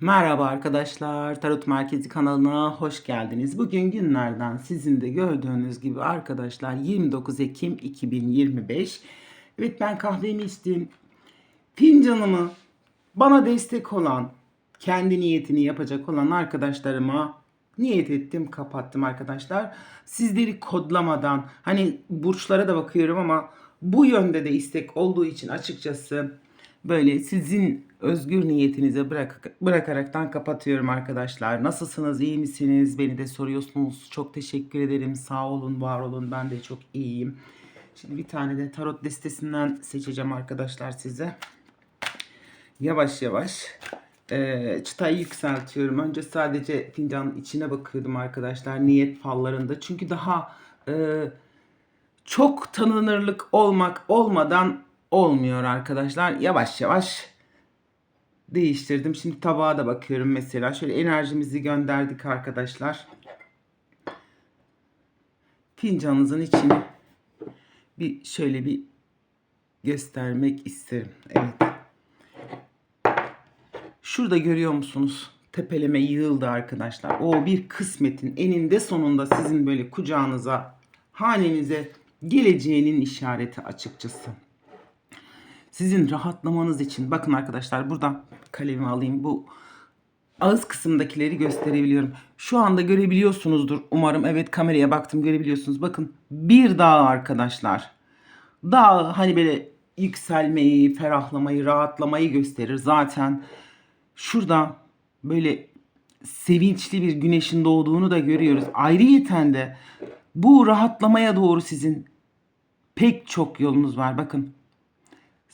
Merhaba arkadaşlar, Tarot Merkezi kanalına hoş geldiniz. Bugün günlerden sizin de gördüğünüz gibi arkadaşlar 29 Ekim 2025. Evet ben kahvemi içtim. Fincanımı bana destek olan, kendi niyetini yapacak olan arkadaşlarıma niyet ettim, kapattım arkadaşlar. Sizleri kodlamadan, hani burçlara da bakıyorum ama bu yönde de istek olduğu için açıkçası böyle sizin özgür niyetinize bırak, bırakaraktan kapatıyorum arkadaşlar. Nasılsınız, iyi misiniz? Beni de soruyorsunuz. Çok teşekkür ederim. Sağ olun, var olun. Ben de çok iyiyim. Şimdi bir tane de tarot listesinden seçeceğim arkadaşlar size. Yavaş yavaş e, çıtayı yükseltiyorum. Önce sadece fincanın içine bakıyordum arkadaşlar niyet fallarında. Çünkü daha e, çok tanınırlık olmak olmadan olmuyor arkadaşlar. Yavaş yavaş değiştirdim. Şimdi tabağa da bakıyorum mesela. Şöyle enerjimizi gönderdik arkadaşlar. Fincanınızın içini bir şöyle bir göstermek isterim. Evet. Şurada görüyor musunuz? Tepeleme yığıldı arkadaşlar. O bir kısmetin eninde sonunda sizin böyle kucağınıza, hanenize geleceğinin işareti açıkçası. Sizin rahatlamanız için bakın arkadaşlar burada kalemi alayım. Bu ağız kısımdakileri gösterebiliyorum. Şu anda görebiliyorsunuzdur umarım. Evet kameraya baktım görebiliyorsunuz. Bakın bir dağ arkadaşlar. Dağ hani böyle yükselmeyi, ferahlamayı, rahatlamayı gösterir. Zaten şurada böyle sevinçli bir güneşin doğduğunu da görüyoruz. Ayrıyeten de bu rahatlamaya doğru sizin pek çok yolunuz var. Bakın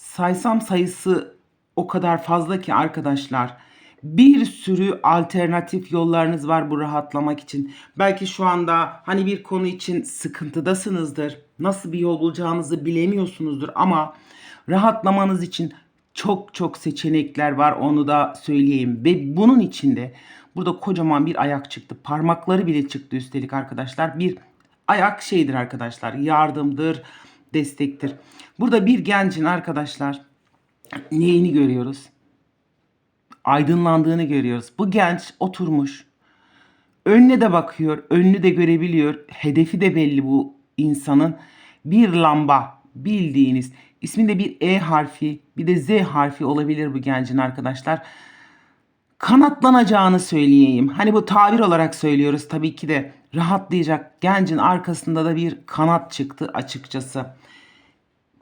saysam sayısı o kadar fazla ki arkadaşlar. Bir sürü alternatif yollarınız var bu rahatlamak için. Belki şu anda hani bir konu için sıkıntıdasınızdır. Nasıl bir yol bulacağınızı bilemiyorsunuzdur ama rahatlamanız için çok çok seçenekler var onu da söyleyeyim. Ve bunun içinde burada kocaman bir ayak çıktı. Parmakları bile çıktı üstelik arkadaşlar. Bir ayak şeydir arkadaşlar. Yardımdır, destektir. Burada bir gencin arkadaşlar neyini görüyoruz? Aydınlandığını görüyoruz. Bu genç oturmuş. Önüne de bakıyor, önünü de görebiliyor. Hedefi de belli bu insanın. Bir lamba bildiğiniz isminde bir E harfi bir de Z harfi olabilir bu gencin arkadaşlar. Kanatlanacağını söyleyeyim. Hani bu tabir olarak söylüyoruz tabii ki de rahatlayacak gencin arkasında da bir kanat çıktı açıkçası.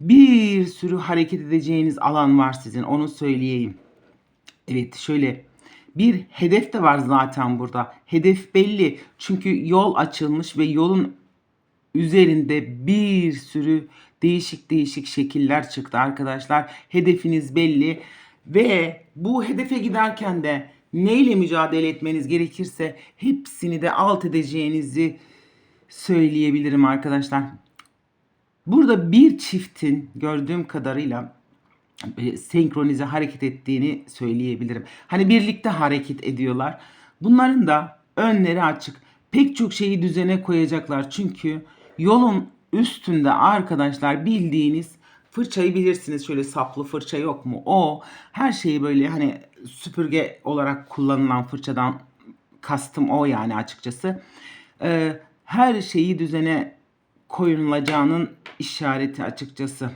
Bir sürü hareket edeceğiniz alan var sizin onu söyleyeyim. Evet şöyle bir hedef de var zaten burada. Hedef belli. Çünkü yol açılmış ve yolun üzerinde bir sürü değişik değişik şekiller çıktı arkadaşlar. Hedefiniz belli ve bu hedefe giderken de neyle mücadele etmeniz gerekirse hepsini de alt edeceğinizi söyleyebilirim arkadaşlar. Burada bir çiftin gördüğüm kadarıyla e, senkronize hareket ettiğini söyleyebilirim. Hani birlikte hareket ediyorlar. Bunların da önleri açık. Pek çok şeyi düzene koyacaklar. Çünkü yolun üstünde arkadaşlar bildiğiniz fırçayı bilirsiniz. Şöyle saplı fırça yok mu? O her şeyi böyle hani süpürge olarak kullanılan fırçadan kastım o yani açıkçası. Ee, her şeyi düzene koyulacağının işareti açıkçası.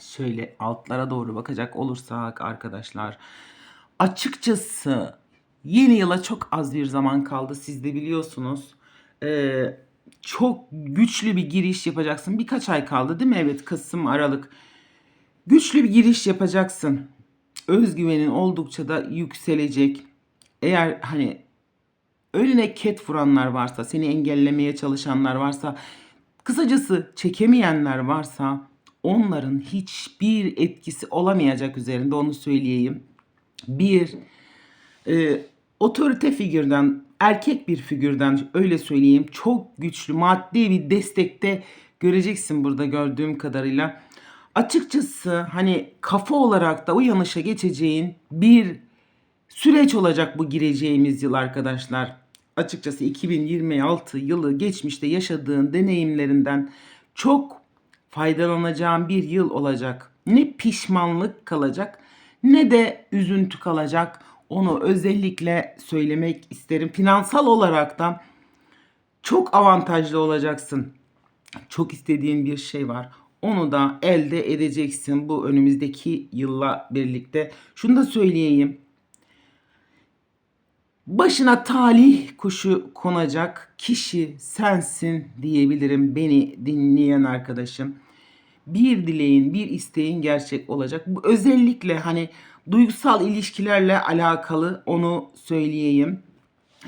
Şöyle altlara doğru bakacak olursak arkadaşlar. Açıkçası yeni yıla çok az bir zaman kaldı. Siz de biliyorsunuz. Ee, çok güçlü bir giriş yapacaksın. Birkaç ay kaldı değil mi? Evet Kasım, Aralık. Güçlü bir giriş yapacaksın. Özgüvenin oldukça da yükselecek. Eğer hani önüne ket vuranlar varsa, seni engellemeye çalışanlar varsa, kısacası çekemeyenler varsa onların hiçbir etkisi olamayacak üzerinde onu söyleyeyim. Bir e, otorite figürden, erkek bir figürden öyle söyleyeyim çok güçlü maddi bir destekte göreceksin burada gördüğüm kadarıyla. Açıkçası hani kafa olarak da uyanışa geçeceğin bir süreç olacak bu gireceğimiz yıl arkadaşlar. Açıkçası 2026 yılı geçmişte yaşadığın deneyimlerinden çok faydalanacağın bir yıl olacak. Ne pişmanlık kalacak ne de üzüntü kalacak. Onu özellikle söylemek isterim. Finansal olarak da çok avantajlı olacaksın. Çok istediğin bir şey var. Onu da elde edeceksin bu önümüzdeki yılla birlikte. Şunu da söyleyeyim. Başına talih kuşu konacak kişi sensin diyebilirim beni dinleyen arkadaşım. Bir dileğin, bir isteğin gerçek olacak. Bu özellikle hani duygusal ilişkilerle alakalı onu söyleyeyim.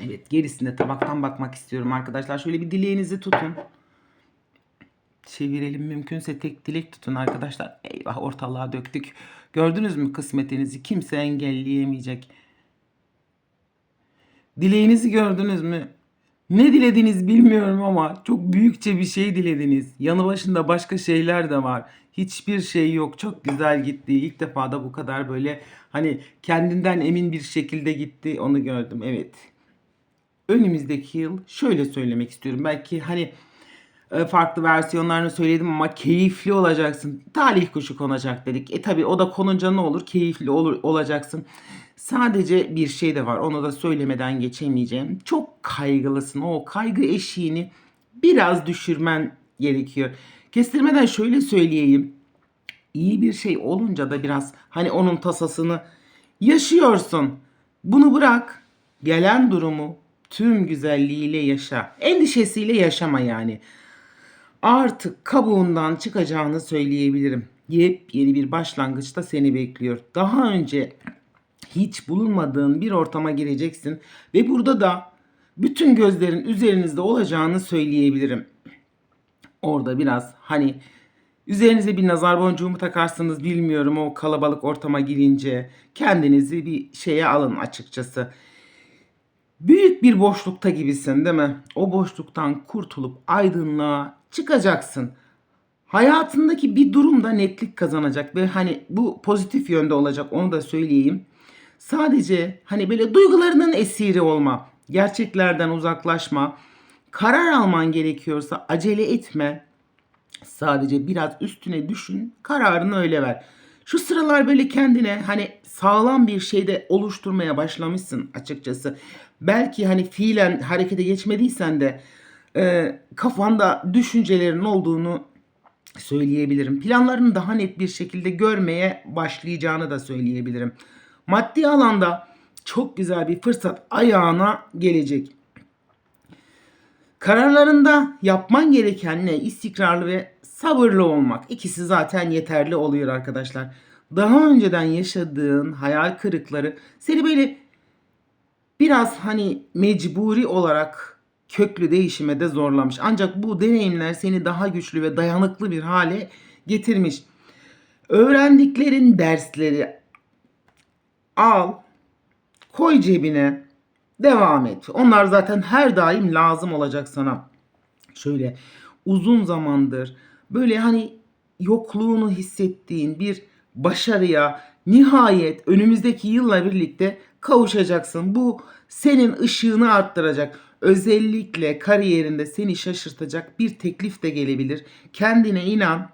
Evet gerisine tabaktan bakmak istiyorum arkadaşlar. Şöyle bir dileğinizi tutun. Çevirelim mümkünse tek dilek tutun arkadaşlar. Eyvah ortalığa döktük. Gördünüz mü kısmetinizi? Kimse engelleyemeyecek. Dileğinizi gördünüz mü? Ne dilediniz bilmiyorum ama çok büyükçe bir şey dilediniz. Yanı başında başka şeyler de var. Hiçbir şey yok. Çok güzel gitti. İlk defa da bu kadar böyle hani kendinden emin bir şekilde gitti. Onu gördüm. Evet. Önümüzdeki yıl şöyle söylemek istiyorum. Belki hani farklı versiyonlarını söyledim ama keyifli olacaksın. Talih kuşu konacak dedik. E tabi o da konunca ne olur? Keyifli olur olacaksın. Sadece bir şey de var. Onu da söylemeden geçemeyeceğim. Çok kaygılısın. O kaygı eşiğini biraz düşürmen gerekiyor. Kestirmeden şöyle söyleyeyim. İyi bir şey olunca da biraz hani onun tasasını yaşıyorsun. Bunu bırak. Gelen durumu tüm güzelliğiyle yaşa. Endişesiyle yaşama yani artık kabuğundan çıkacağını söyleyebilirim. Yepyeni bir başlangıçta seni bekliyor. Daha önce hiç bulunmadığın bir ortama gireceksin ve burada da bütün gözlerin üzerinizde olacağını söyleyebilirim. Orada biraz hani üzerinize bir nazar boncuğu mu takarsınız bilmiyorum o kalabalık ortama girince kendinizi bir şeye alın açıkçası. Büyük bir boşlukta gibisin değil mi? O boşluktan kurtulup aydınlığa çıkacaksın. Hayatındaki bir durumda netlik kazanacak ve hani bu pozitif yönde olacak onu da söyleyeyim. Sadece hani böyle duygularının esiri olma, gerçeklerden uzaklaşma, karar alman gerekiyorsa acele etme. Sadece biraz üstüne düşün, kararını öyle ver. Şu sıralar böyle kendine hani sağlam bir şeyde oluşturmaya başlamışsın açıkçası. Belki hani fiilen harekete geçmediysen de e, kafanda düşüncelerin olduğunu söyleyebilirim. Planlarını daha net bir şekilde görmeye başlayacağını da söyleyebilirim. Maddi alanda çok güzel bir fırsat ayağına gelecek. Kararlarında yapman gereken ne? İstikrarlı ve sabırlı olmak. İkisi zaten yeterli oluyor arkadaşlar. Daha önceden yaşadığın hayal kırıkları seni böyle biraz hani mecburi olarak köklü değişime de zorlamış. Ancak bu deneyimler seni daha güçlü ve dayanıklı bir hale getirmiş. Öğrendiklerin dersleri al, koy cebine, devam et. Onlar zaten her daim lazım olacak sana. Şöyle uzun zamandır böyle hani yokluğunu hissettiğin bir başarıya nihayet önümüzdeki yılla birlikte kavuşacaksın. Bu senin ışığını arttıracak. Özellikle kariyerinde seni şaşırtacak bir teklif de gelebilir. Kendine inan.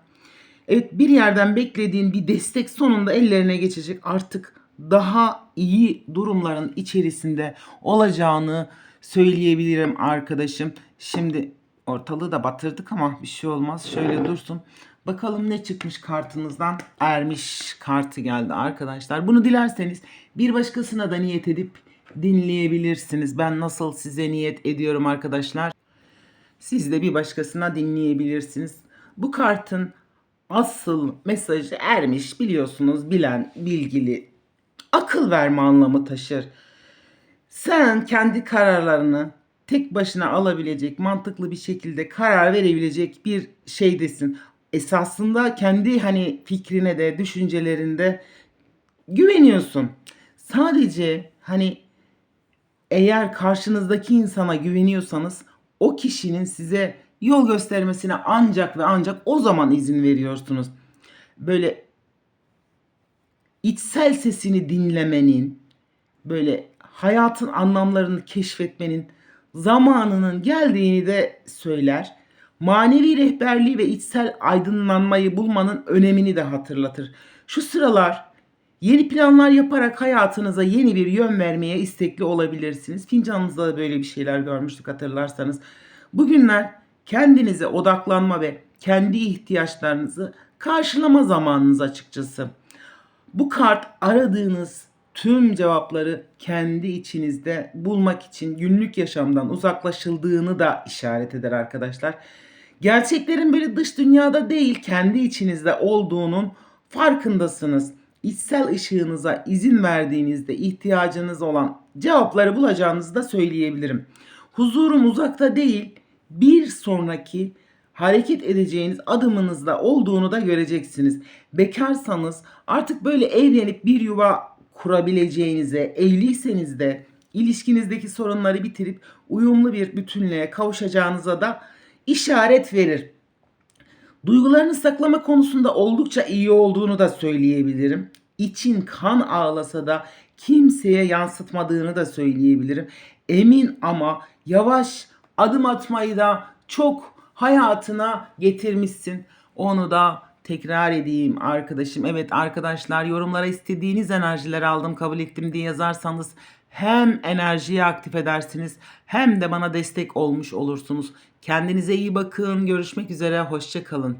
Evet bir yerden beklediğin bir destek sonunda ellerine geçecek. Artık daha iyi durumların içerisinde olacağını söyleyebilirim arkadaşım. Şimdi ortalığı da batırdık ama bir şey olmaz. Şöyle dursun. Bakalım ne çıkmış kartınızdan? Ermiş kartı geldi arkadaşlar. Bunu dilerseniz bir başkasına da niyet edip dinleyebilirsiniz. Ben nasıl size niyet ediyorum arkadaşlar. Siz de bir başkasına dinleyebilirsiniz. Bu kartın asıl mesajı ermiş biliyorsunuz bilen bilgili akıl verme anlamı taşır. Sen kendi kararlarını tek başına alabilecek, mantıklı bir şekilde karar verebilecek bir şeydesin. Esasında kendi hani fikrine de, düşüncelerinde güveniyorsun. Sadece hani eğer karşınızdaki insana güveniyorsanız o kişinin size yol göstermesine ancak ve ancak o zaman izin veriyorsunuz. Böyle içsel sesini dinlemenin, böyle hayatın anlamlarını keşfetmenin zamanının geldiğini de söyler. Manevi rehberliği ve içsel aydınlanmayı bulmanın önemini de hatırlatır. Şu sıralar Yeni planlar yaparak hayatınıza yeni bir yön vermeye istekli olabilirsiniz. Fincanınızda da böyle bir şeyler görmüştük hatırlarsanız. Bugünler kendinize odaklanma ve kendi ihtiyaçlarınızı karşılama zamanınız açıkçası. Bu kart aradığınız tüm cevapları kendi içinizde bulmak için günlük yaşamdan uzaklaşıldığını da işaret eder arkadaşlar. Gerçeklerin böyle dış dünyada değil kendi içinizde olduğunun farkındasınız. İçsel ışığınıza izin verdiğinizde ihtiyacınız olan cevapları bulacağınızı da söyleyebilirim. Huzurum uzakta değil, bir sonraki hareket edeceğiniz adımınızda olduğunu da göreceksiniz. Bekarsanız artık böyle evlenip bir yuva kurabileceğinize, evliyseniz de ilişkinizdeki sorunları bitirip uyumlu bir bütünlüğe kavuşacağınıza da işaret verir. Duygularını saklama konusunda oldukça iyi olduğunu da söyleyebilirim. İçin kan ağlasa da kimseye yansıtmadığını da söyleyebilirim. Emin ama yavaş adım atmayı da çok hayatına getirmişsin. Onu da tekrar edeyim arkadaşım. Evet arkadaşlar yorumlara istediğiniz enerjileri aldım kabul ettim diye yazarsanız hem enerjiyi aktif edersiniz hem de bana destek olmuş olursunuz. Kendinize iyi bakın. Görüşmek üzere. Hoşça kalın.